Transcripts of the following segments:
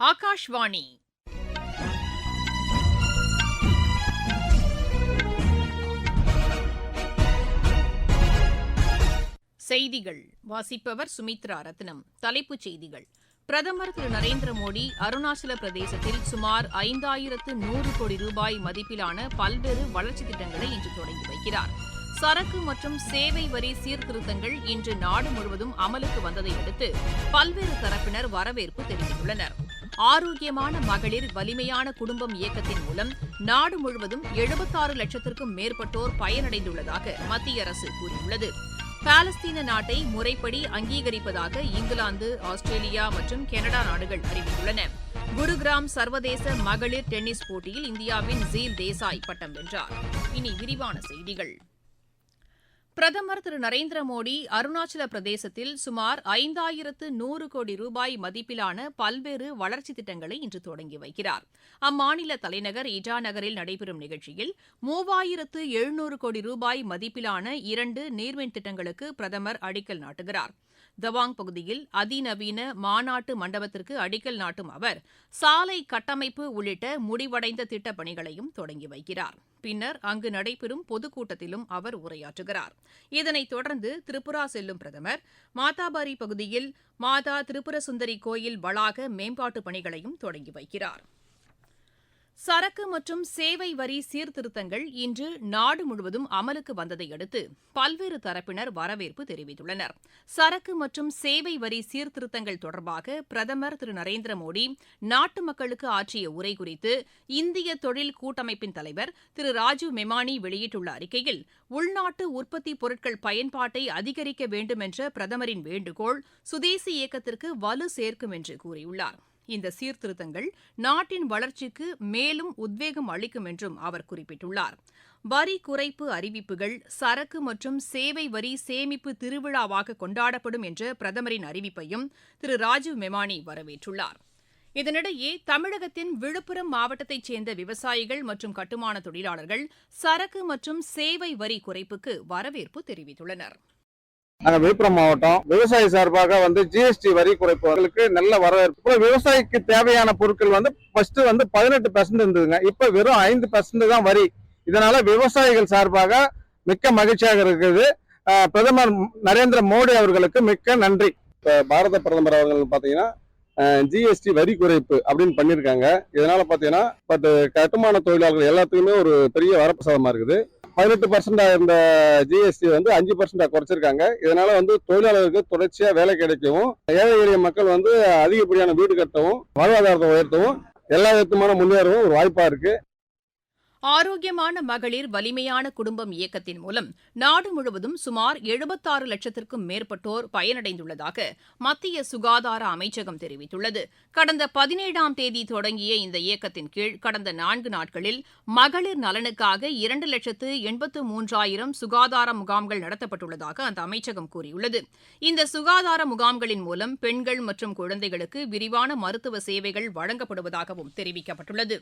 ஆகாஷ்வாணி. செய்திகள். வாசிப்பவர் சுமித்ரா ரத்னம். தலைப்புச் செய்திகள். பிரதமர் திரு. நரேந்திர மோடி அருணாச்சல பிரதேசத்தில் சுமார் ஐந்தாயிரத்து நூறு கோடி ரூபாய் மதிப்பிலான பல்வேறு வளர்ச்சித் திட்டங்களை இன்று தொடங்கி வைக்கிறார். சரக்கு மற்றும் சேவை வரி சீர்திருத்தங்கள் இன்று நாடு முழுவதும் அமலுக்கு வந்ததை அடுத்து பல்வேறு தரப்பினர் வரவேற்பு தெரிவித்துள்ளனர். ஆரோக்கியமான மகளிர் வலிமையான குடும்பம் இயக்கத்தின் மூலம் நாடு முழுவதும் எழுபத்தாறு லட்சத்திற்கும் மேற்பட்டோர் பயனடைந்துள்ளதாக மத்திய அரசு கூறியுள்ளது. பாலஸ்தீன நாட்டை முறைப்படி அங்கீகரிப்பதாக இங்கிலாந்து ஆஸ்திரேலியா மற்றும் கனடா நாடுகள் அறிவித்துள்ளன. குருகிராம் சர்வதேச மகளிர் டென்னிஸ் போட்டியில் இந்தியாவின் ஜீல் தேசாய் பட்டம் வென்றார். இனி விரிவான செய்திகள். பிரதமர் திரு நரேந்திர மோடி அருணாச்சல பிரதேசத்தில் சுமார் ஐந்தாயிரத்து நூறு கோடி ரூபாய் மதிப்பிலான பல்வேறு வளர்ச்சித் திட்டங்களை இன்று தொடங்கி வைக்கிறார். அம்மாநில தலைநகர் இட்டா நகரில் நடைபெறும் நிகழ்ச்சியில் மூவாயிரத்து எழுநூறு கோடி ரூபாய் மதிப்பிலான இரண்டு நீர்மின் திட்டங்களுக்கு பிரதமர் அடிக்கல் நாட்டுகிறார். தவாங் பகுதியில் அதிநவீன மாநாட்டு மண்டபத்திற்கு அடிக்கல் நாட்டும் அவர் சாலை கட்டமைப்பு உள்ளிட்ட முடிவடைந்த திட்டப் பணிகளையும் தொடங்கி வைக்கிறார். பின்னர் அங்கு நடைபெறும் பொதுக்கூட்டத்திலும் அவர் உரையாற்றுகிறார். இதனைத் தொடர்ந்து திரிபுரா செல்லும் பிரதமர் மாதாபாரி பகுதியில் மாதா திரிபுர சுந்தரி கோயில் வளாக மேம்பாட்டுப் பணிகளையும் தொடங்கி வைக்கிறார். சரக்கு மற்றும் சேவை வரி சீர்திருத்தங்கள் இன்று நாடு முழுவதும் அமலுக்கு வந்ததை அடுத்து பல்வேறு தரப்பினர் வரவேற்பு தெரிவித்துள்ளனர். சரக்கு மற்றும் சேவை வரி சீர்திருத்தங்கள் தொடர்பாக பிரதமர் திரு. நரேந்திர மோடி நாட்டு மக்களுக்கு ஆற்றிய உரை குறித்து இந்திய தொழில் கூட்டமைப்பின் தலைவர் திரு. ராஜீவ் மெமானி வெளியிட்டுள்ள அறிக்கையில் உள்நாட்டு உற்பத்தி பொருட்கள் பயன்பாட்டை அதிகரிக்க வேண்டும் என்ற பிரதமரின் வேண்டுகோள் சுதேசி இயக்கத்திற்கு வலு சேர்க்கும் என்று கூறியுள்ளார். இந்த சீர்திருத்தங்கள் நாட்டின் வளர்ச்சிக்கு மேலும் உத்வேகம் அளிக்கும் என்றும் அவர் குறிப்பிட்டுள்ளார். வரி குறைப்பு அறிவிப்புகள் சரக்கு மற்றும் சேவை வரி சேமிப்பு திருவிழாவாக கொண்டாடப்படும் என்ற பிரதமரின் அறிவிப்பையும் திரு. ராஜீவ் மெமானி வரவேற்றுள்ளார். இதனிடையே தமிழகத்தின் விழுப்புரம் மாவட்டத்தைச் சேர்ந்த விவசாயிகள் மற்றும் கட்டுமான தொழிலாளர்கள் சரக்கு மற்றும் சேவை வரி குறைப்புக்கு வரவேற்பு தெரிவித்துள்ளனர். நாங்கள் விழுப்புரம் மாவட்டம் விவசாயி சார்பாக வந்து ஜிஎஸ்டி வரி குறைப்புகளுக்கு நல்ல வரவேற்பு. விவசாயிக்கு தேவையான பொருட்கள் வந்து ஃபர்ஸ்ட் வந்து பதினெட்டு பர்சன்ட் இருந்ததுங்க. இப்ப வெறும் ஐந்து பர்சன்ட் தான் வரி. இதனால விவசாயிகள் சார்பாக மிக்க மகிழ்ச்சியாக இருக்குது. பிரதமர் நரேந்திர மோடி அவர்களுக்கு மிக்க நன்றி. இப்போ பாரத பிரதமர் அவர்கள் பார்த்தீங்கன்னா ஜிஎஸ்டி வரி குறைப்பு அப்படின்னு பண்ணியிருக்காங்க. இதனால பார்த்தீங்கன்னா பட் கட்டுமான தொழிலாளர்கள் எல்லாத்துக்குமே ஒரு பெரிய வரப்பிரசாதமாக இருக்குது. பதினெட்டு பர்சன்டாக இருந்த ஜிஎஸ்டி வந்து அஞ்சு பர்சன்டாக குறைச்சிருக்காங்க. இதனால வந்து தொழிலாளர்களுக்கு தொடர்ச்சியா வேலை கிடைக்கவும் ஏழை எளிய மக்கள் வந்து அதிகப்படியான வீடு கட்டவும் வாழ்வாதாரத்தை உயர்த்தவும் எல்லா விதமான முன்னேறவும் ஒரு வாய்ப்பா இருக்கு. ஆரோக்கியமான மகளிர் வலிமையான குடும்பம் இயக்கத்தின் மூலம் நாடு முழுவதும் சுமார் எழுபத்தாறு லட்சத்திற்கும் மேற்பட்டோர் பயனடைந்துள்ளதாக மத்திய சுகாதார அமைச்சகம் தெரிவித்துள்ளது. கடந்த பதினேழாம் தேதி தொடங்கிய இந்த இயக்கத்தின் கீழ் கடந்த நான்கு நாட்களில் மகளிர் நலனுக்காக இரண்டு லட்சத்து எண்பத்து மூன்றாயிரம் சுகாதார முகாம்கள் நடத்தப்பட்டுள்ளதாக அந்த அமைச்சகம் கூறியுள்ளது. இந்த சுகாதார முகாம்களின் மூலம் பெண்கள் மற்றும் குழந்தைகளுக்கு விரிவான மருத்துவ சேவைகள் வழங்கப்படுவதாகவும் தெரிவிக்கப்பட்டுள்ளது.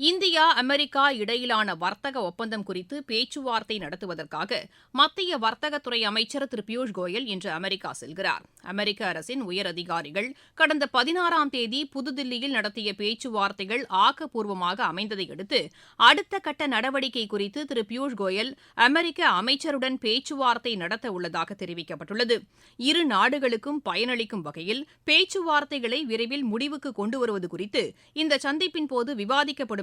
இந்தியா அமெரிக்கா இடையிலான வர்த்தக ஒப்பந்தம் குறித்து பேச்சுவார்த்தை நடத்துவதற்காக மத்திய வர்த்தகத்துறை அமைச்சர் திரு பியூஷ் கோயல் இன்று அமெரிக்கா செல்கிறார். அமெரிக்க அரசின் உயர் அதிகாரிகள் கடந்த பதினாறாம் தேதி புதுதில்லியில் நடத்திய பேச்சுவார்த்தைகள் ஆக்கப்பூர்வமாக அமைந்ததையடுத்து அடுத்த கட்ட நடவடிக்கை குறித்து திரு பியூஷ் கோயல் அமெரிக்க அமைச்சருடன் பேச்சுவார்த்தை நடத்த உள்ளதாக தெரிவிக்கப்பட்டுள்ளது. இரு நாடுகளுக்கும் பயனளிக்கும் வகையில் பேச்சுவார்த்தைகளை விரைவில் முடிவுக்கு கொண்டுவருவது குறித்து இந்த சந்திப்பின் போது விவாதிக்கப்படும்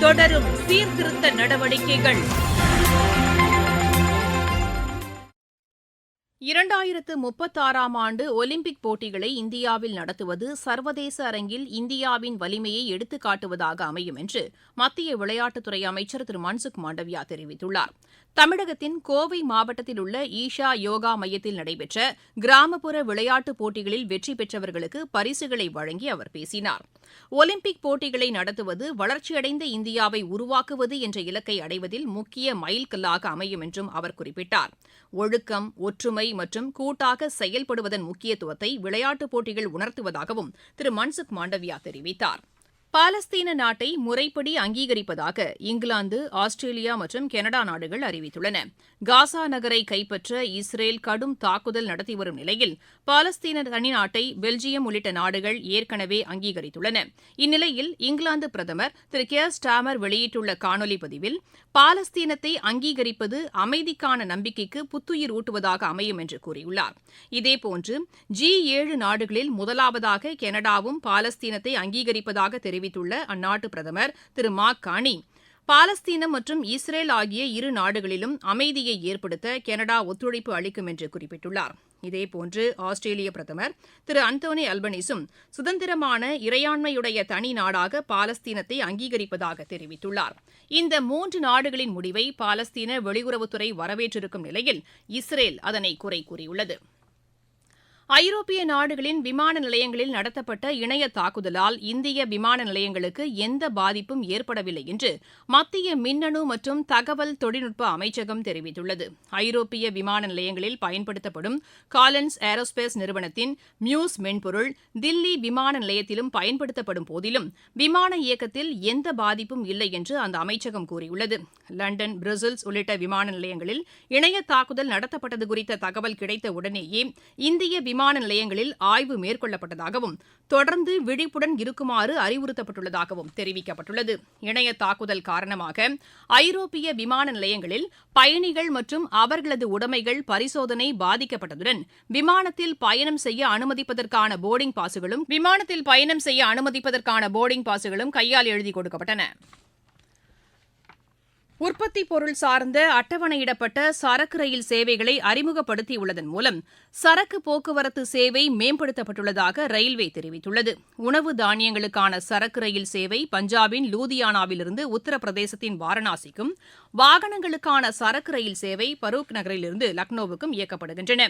தொடரும் சீர்திருத்த நடவடிக்கைகள். இரண்டாயிரத்து முப்பத்தாறாம் ஆண்டு ஒலிம்பிக் போட்டிகளை இந்தியாவில் நடத்துவது சர்வதேச அரங்கில் இந்தியாவின் வலிமையை எடுத்துக்காட்டுவதாக அமையும் என்று மத்திய விளையாட்டுத்துறை அமைச்சர் திரு மன்சுக் மாண்டவியா தெரிவித்துள்ளார். தமிழகத்தின் கோவை மாவட்டத்தில் உள்ள ஈஷா யோகா மையத்தில் நடைபெற்ற கிராமப்புற விளையாட்டுப் போட்டிகளில் வெற்றி பெற்றவர்களுக்கு பரிசுகளை வழங்கி அவர் பேசினார். ஒலிம்பிக் போட்டிகளை நடத்துவது வளர்ச்சியடைந்த இந்தியாவை உருவாக்குவது என்ற இலக்கை அடைவதில் முக்கிய மைல்கல்லாக அமையும் என்றும் அவர் குறிப்பிட்டார். ஒழுக்கம் ஒற்றுமை மற்றும் கூட்டாக செயல்படுவதன் முக்கியத்துவத்தை விளையாட்டுப் போட்டிகள் உணர்த்துவதாகவும் திரு மன்சுக் மாண்டவியா தெரிவித்தார். பாலஸ்தீன நாட்டை முறைப்படி அங்கீகரிப்பதாக இங்கிலாந்து ஆஸ்திரேலியா மற்றும் கனடா நாடுகள் அறிவித்துள்ளன. காசா நகரை கைப்பற்ற இஸ்ரேல் கடும் தாக்குதல் நடத்தி வரும் நிலையில் பாலஸ்தீன தனிநாட்டை பெல்ஜியம் உள்ளிட்ட நாடுகள் ஏற்கனவே அங்கீகரித்துள்ளன. இந்நிலையில் இங்கிலாந்து பிரதமர் திரு கேர் ஸ்டாமர் வெளியிட்டுள்ள காணொலி பதிவில் பாலஸ்தீனத்தை அங்கீகரிப்பது அமைதிக்கான நம்பிக்கைக்கு புத்துயிர் ஊட்டுவதாக அமையும் என்று கூறியுள்ளார். இதேபோன்று ஜி ஏழு நாடுகளில் முதலாவதாக கனடாவும் பாலஸ்தீனத்தை அங்கீகரிப்பதாக தெரிவித்துள்ள அந்நாட்டு பிரதமர் திரு மார்க் கானி பாலஸ்தீனம் மற்றும் இஸ்ரேல் ஆகிய இரு நாடுகளிலும் அமைதியை ஏற்படுத்த கனடா ஒத்துழைப்பு அளிக்கும் என்று குறிப்பிட்டுள்ளார். இதேபோன்று ஆஸ்திரேலிய பிரதமர் திரு அந்தோனி அல்பனிசும் சுதந்திரமான இறையாண்மையுடைய தனி நாடாக பாலஸ்தீனத்தை அங்கீகரிப்பதாக தெரிவித்துள்ளார். இந்த மூன்று நாடுகளின் முடிவை பாலஸ்தீன வெளியுறவுத்துறை வரவேற்றிருக்கும் நிலையில் இஸ்ரேல் அதனை குறை கூறியுள்ளது. ஐரோப்பிய நாடுகளின் விமான நிலையங்களில் நடத்தப்பட்ட இணைய தாக்குதலால் இந்திய விமான நிலையங்களுக்கு எந்த பாதிப்பும் ஏற்படவில்லை என்று மத்திய மின்னணு மற்றும் தகவல் தொழில்நுட்ப அமைச்சகம் தெரிவித்துள்ளது. ஐரோப்பிய விமான நிலையங்களில் பயன்படுத்தப்படும் காலன்ஸ் ஏரோஸ்பேஸ் நிறுவனத்தின் மியூஸ் மென்பொருள் தில்லி விமான நிலையத்திலும் பயன்படுத்தப்படும் போதிலும் விமான இயக்கத்தில் எந்த பாதிப்பும் இல்லை என்று அந்த அமைச்சகம் கூறியுள்ளது. லண்டன் பிரசல்ஸ் உள்ளிட்ட விமான நிலையங்களில் இணைய தாக்குதல் நடத்தப்பட்டது குறித்த தகவல் கிடைத்த உடனேயே இந்திய விமான நிலையங்களில் ஆய்வு மேற்கொள்ளப்பட்டதாகவும் தொடர்ந்து விழிப்புடன் இருக்குமாறு அறிவுறுத்தப்பட்டுள்ளதாகவும் தெரிவிக்கப்பட்டுள்ளது. இணைய தாக்குதல் காரணமாக ஐரோப்பிய விமான நிலையங்களில் பயணிகள் மற்றும் அவர்களது உடைமைகள் பரிசோதனை பாதிக்கப்பட்டதுடன் விமானத்தில் பயணம் செய்ய அனுமதிப்பதற்கான போர்டிங் பாசுகளும் விமானத்தில் பயணம் செய்ய அனுமதிப்பதற்கான போர்டிங் பாசுகளும் கையால் எழுதி கொடுக்கப்பட்டன. உற்பத்தி பொருள் சார்ந்த அட்டவணையிடப்பட்ட சரக்கு ரயில் சேவைகளை அறிமுகப்படுத்தியுள்ளதன் மூலம் சரக்கு போக்குவரத்து சேவை மேம்படுத்தப்பட்டுள்ளதாக ரயில்வே தெரிவித்துள்ளது. உணவு தானியங்களுக்கான சரக்கு ரயில் சேவை பஞ்சாபின் லூதியானாவிலிருந்து உத்தரப்பிரதேசத்தின் வாரணாசிக்கும் வாகனங்களுக்கான சரக்கு ரயில் சேவை பரூக் நகரிலிருந்து லக்னோவுக்கும் இயக்கப்படுகின்றன.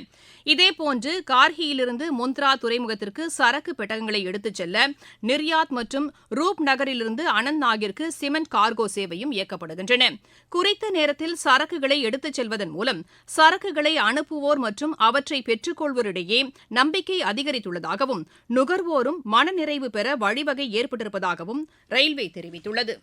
இதேபோன்று கார்கியிலிருந்து முந்த்ரா துறைமுகத்திற்கு சரக்கு பெட்டகங்களை எடுத்துச் செல்ல நிர்யாத் மற்றும் ரூப் நகரிலிருந்து அனந்த்நாகிற்கு சிமெண்ட் கார்கோ சேவையும் இயக்கப்படுகின்றன. குறித்த நேரத்தில் சரக்குகளை எடுத்துச் செல்வதன் மூலம் சரக்குகளை அனுப்புவோர் மற்றும் அவற்றை பெற்றுக்கொள்வோரிடையே நம்பிக்கை அதிகரித்துள்ளதாகவும் நுகர்வோரும் மனநிறைவு பெற வழிவகை ஏற்பட்டிருப்பதாகவும் ரயில்வே தெரிவித்துள்ளது.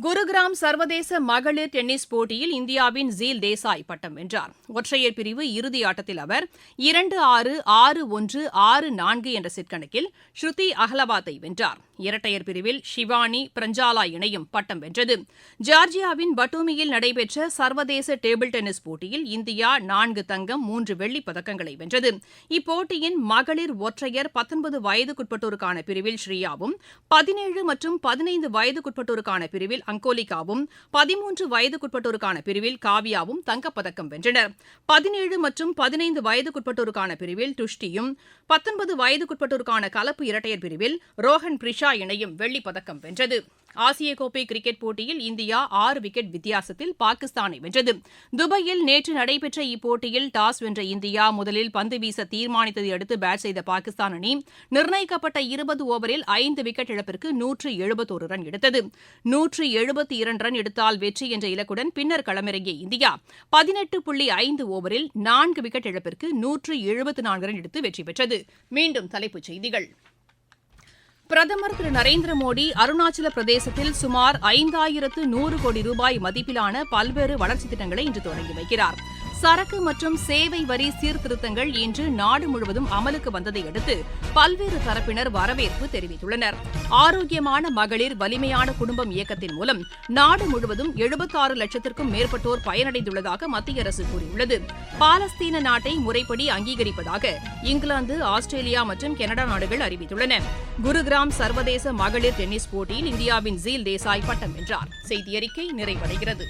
குருகிராம் சர்வதேச மகளிர் டென்னிஸ் போட்டியில் இந்தியாவின் ஜீல் தேசாய் பட்டம் வென்றார். ஒற்றையர் பிரிவு இறுதி ஆட்டத்தில் அவர் இரண்டு ஆறு ஆறு ஒன்று ஆறு நான்கு என்ற செட்கணக்கில் ஸ்ருதி அகலவாத்தை வென்றார். இரட்டையர் பிரிவில் ஷிவானி பிரஞ்சாலா இணையும் பட்டம் வென்றது. ஜார்ஜியாவின் பட்டூமியில் நடைபெற்ற சர்வதேச டேபிள் டென்னிஸ் போட்டியில் இந்தியா நான்கு தங்கம் மூன்று வெள்ளிப் பதக்கங்களை வென்றது. இப்போட்டியின் மகளிர் ஒற்றையர் பத்தொன்பது வயதுக்குட்பட்டோருக்கான பிரிவில் ஸ்ரீயாவும் பதினேழு மற்றும் பதினைந்து வயதுக்குட்பட்டோருக்கான பிரிவில் அங்கோலிகாவும் பதிமூன்று வயதுக்குட்பட்டோருக்கான பிரிவில் காவியாவும் தங்கப்பதக்கம் வென்றனர். பதினேழு மற்றும் பதினைந்து வயதுக்குட்பட்டோருக்கான பிரிவில் துஷ்டியும் பத்தொன்பது வயதுக்குட்பட்டோருக்கான கலப்பு இரட்டையர் பிரிவில் ரோஹன் பிரிஷா இணையும் வெள்ளிப்பதக்கம் வென்றது. ஆசிய கோப்பை கிரிக்கெட் போட்டியில் இந்தியா ஆறு விக்கெட் வித்தியாசத்தில் பாகிஸ்தானை வென்றது. துபாயில் நேற்று நடைபெற்ற இப்போட்டியில் டாஸ் வென்ற இந்தியா முதலில் பந்து வீச தீர்மானித்ததை அடுத்து பேட் செய்த பாகிஸ்தான் அணி நிர்ணயிக்கப்பட்ட இருபது ஓவரில் ஐந்து விக்கெட் இழப்பிற்கு நூற்று எழுபத்தோரு ரன் எடுத்தது. நூற்று எழுபத்தி இரண்டு ரன் எடுத்தால் வெற்றி என்ற இலக்குடன் பின்னர் களமிறங்கிய இந்தியா பதினெட்டு புள்ளி ஐந்து ஓவரில் நான்கு விக்கெட் இழப்பிற்கு நூற்று எழுபத்து நான்கு ரன் எடுத்து வெற்றி பெற்றது. மீண்டும் தலைப்புச் செய்திகள். பிரதமர் திரு நரேந்திர மோடி அருணாச்சல பிரதேசத்தில் சுமார் ஐந்தாயிரத்து நூறு கோடி ரூபாய் மதிப்பிலான பல்வேறு வளர்ச்சித் திட்டங்களை இன்று தொடங்கி வைக்கிறார். சரக்கு மற்றும் சேவை வரி சீர்திருத்தங்கள் இன்று நாடு முழுவதும் அமலுக்கு வந்ததை அடுத்து பல்வேறு தரப்பினர் வரவேற்பு தெரிவித்துள்ளனர். ஆரோக்கியமான மகளிர் வலிமையான குடும்பம் இயக்கத்தின் மூலம் நாடு முழுவதும் எழுபத்தாறு லட்சத்திற்கும் மேற்பட்டோர் பயனடைந்துள்ளதாக மத்திய அரசு கூறியுள்ளது. பாலஸ்தீன நாட்டை முறைப்படி அங்கீகரிப்பதாக இங்கிலாந்து ஆஸ்திரேலியா மற்றும் கனடா நாடுகள் அறிவித்துள்ளன. குருகிராம் சர்வதேச மகளிர் டென்னிஸ் போட்டியில் இந்தியாவின் ஜீல் தேசாய் பட்டம் வென்றார். செய்தியறிக்கை நிறைவடைகிறது.